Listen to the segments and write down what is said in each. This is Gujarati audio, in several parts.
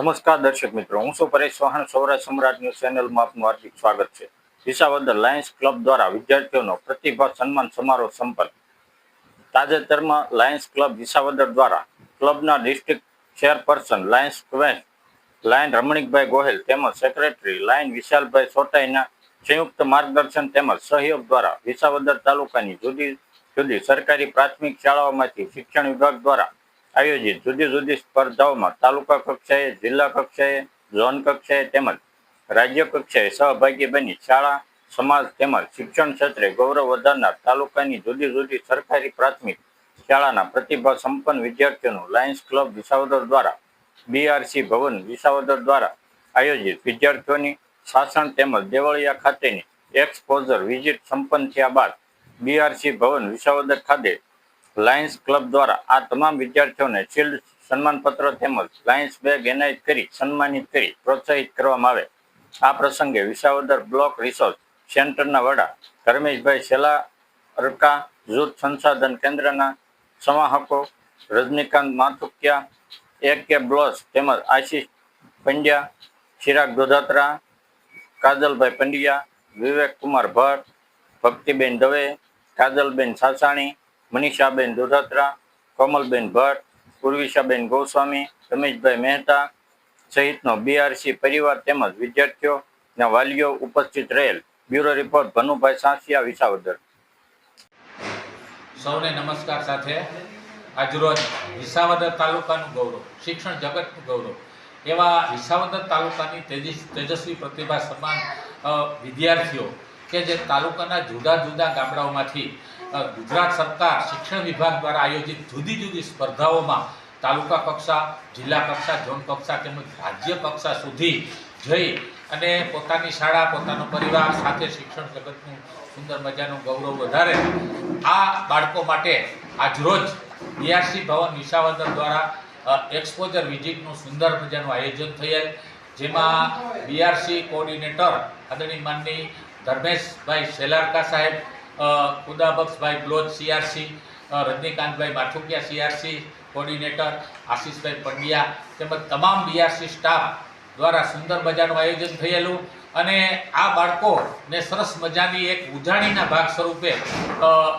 નમસ્કાર દર્શક મિત્રો, હું છું પરેશ ચૌહાણ સૌરાષ્ટ્ર સમ્રાટ ન્યૂઝ ચેનલમાં આપનું હાર્દિક સ્વાગત છે. વિસાવદર લાયન્સ ક્લબ દ્વારા વિદ્યાર્થીઓનો પ્રતિભા સન્માન સમારોહ સંપન્ન. તાજેતરમાં લાયન્સ ક્લબ વિસાવદર દ્વારા ક્લબના district chairperson lions queen lion Ramnikbhai Gohel તેમજ સેક્રેટરી લાયન વિશાલભાઈ સોટાઈના સંયુક્ત માર્ગદર્શન તેમજ સહયોગ દ્વારા વિસાવદર તાલુકાની જુદી જુદી સરકારી પ્રાથમિક શાળાઓમાંથી શિક્ષણ વિભાગ દ્વારા આયોજિત જુદી જુદી સ્પર્ધાઓમાં તાલુકા કક્ષાએ, જિલ્લા કક્ષાએ, ઝોન કક્ષાએ તેમજ રાજ્ય કક્ષાએ સહભાગી બની શાળા, સમાજ તેમજ શિક્ષણ ક્ષેત્રે ગૌરવ વધારનાર તાલુકાની જુદી જુદી સરકારી પ્રાથમિક શાળાના પ્રતિભા સંપન્ન વિદ્યાર્થીઓનું લાયન્સ ક્લબ વિસાવદર દ્વારા, બીઆરસી ભવન વિસાવદર દ્વારા આયોજિત વિદ્યાર્થીઓની શાસન તેમજ દેવળિયા ખાતેની એક્સપોઝર વિઝિટ સંપન્ન થયા બાદ, બીઆરસી ભવન વિસાવદર ખાતે લાયન્સ ક્લબ દ્વારા આ તમામ વિદ્યાર્થીઓને શિલ્ડ સન્માનપત્ર તેમજ લાયન્સ બેગ એનાયત કરી, સન્માનિત કરી પ્રોત્સાહિત કરવામાં આવે. આ પ્રસંગે વિસાવદર બ્લોક રિસોર્સ સેન્ટરના વડા ધર્મેશભાઈ શેલારકા જૂથ સંસાધન કેન્દ્રના સમાહકો રજનીકાંત માથુકિયા એ કે બ્લોસ તેમજ આશીષ પંડ્યા, ચિરાગ દોધાત્રા, કાજલભાઈ પંડ્યા વિવેક કુમાર ભટ્ટ, ભક્તિબેન દવે, કાજલબેન સાસાણી મનીષાબેન દોધાત્રા, કોમલબેન ભટ્ટ પૂર્વિશાબેન ગોસ્વામી, રમેશભાઈ મહેતા સહિતનો બીઆરસી પરિવાર તેમજ વિદ્યાર્થીઓના વાલીઓ ઉપસ્થિત રહેલ. Bureau report Bhanubhai Sansiya, Visavadar. સૌને નમસ્કાર સાથે. આજરોજ વિસાવદર તાલુકાનું ગૌરવ, શિક્ષણ જગતનું ગૌરવ. એવા વિસાવદર તાલુકાની તેજસ, તેજસ્વી પ્રતિભા સમાન વિદ્યાર્થીઓ કે જે તાલુકાના જુદા જુદા ગામડાઓમાંથી ગુજરાત સરકાર શિક્ષણ વિભાગ દ્વારા આયોજિત જુદી જુદી સ્પર્ધાઓમાં તાલુકા કક્ષા, જિલ્લા કક્ષા, ઝોન કક્ષા તેમજ રાજ્ય કક્ષા સુધી જઈ અને પોતાની શાળા, પોતાનો પરિવાર સાથે શિક્ષણ જગતનું સુંદર મજાનું ગૌરવ વધારે. આ બાળકો માટે આજરોજ બીઆરસી ભવન નિશાવદર દ્વારા એક્સપોઝર વિઝિટનું સુંદર મજાનું આયોજન થયેલ, જેમાં બીઆરસી કોઓર્ડિનેટર આદરણી માનની ધર્મેશભાઈ શેલારકા સાહેબ ખુદાબક્ષભાઈ બ્લોચ સીઆરસી રજનીકાંતભાઈ માથુકિયા સીઆરસી કોર્ડિનેટર, આશીષભાઈ પંડ્યા તેમજ તમામ બીઆરસી સ્ટાફ દ્વારા સુંદર મજાનું આયોજન થયેલું અને આ બાળકોને સરસ મજાની એક ઉજાણીના ભાગ સ્વરૂપે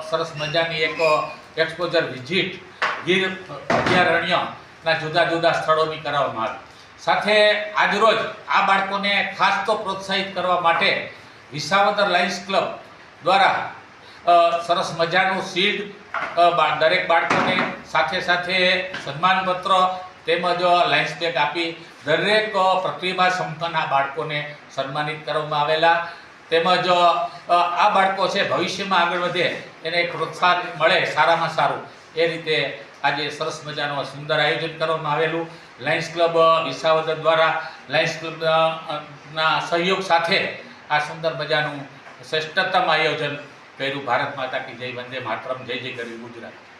સરસ મજાની એક એક્સપોઝર વિઝિટ ગીર અભયારણ્યના જુદા જુદા સ્થળોની કરાવવામાં આવી. સાથે આજરોજ આ બાળકોને ખાસ તો પ્રોત્સાહિત કરવા માટે વિસાવદર લાયન્સ ક્લબ દ્વારા સરસ મજાનું શીલ્ડ દરેક બાળકોને સાથે સાથે સન્માનપત્ર તેમજ લાઇન્સ બેગ આપી દરેક પ્રતિભા સંપન્ન બાળકોને સન્માનિત કરવામાં આવેલા. તેમજ આ બાળકો છે, ભવિષ્યમાં આગળ વધે, એને પ્રોત્સાહન મળે સારામાં સારું. એ રીતે આજે સરસ મજાનું સુંદર આયોજન કરવામાં આવેલું. લાયન્સ ક્લબ વિસાવદર દ્વારા લાયન્સ ક્લબના સહયોગ સાથે આ સુંદર મજાનું શ્રેષ્ઠતમ આયોજન કર્યું. ભારત માતા કી જય વંદે માતરમ જય જય કર્યું ગુજરાત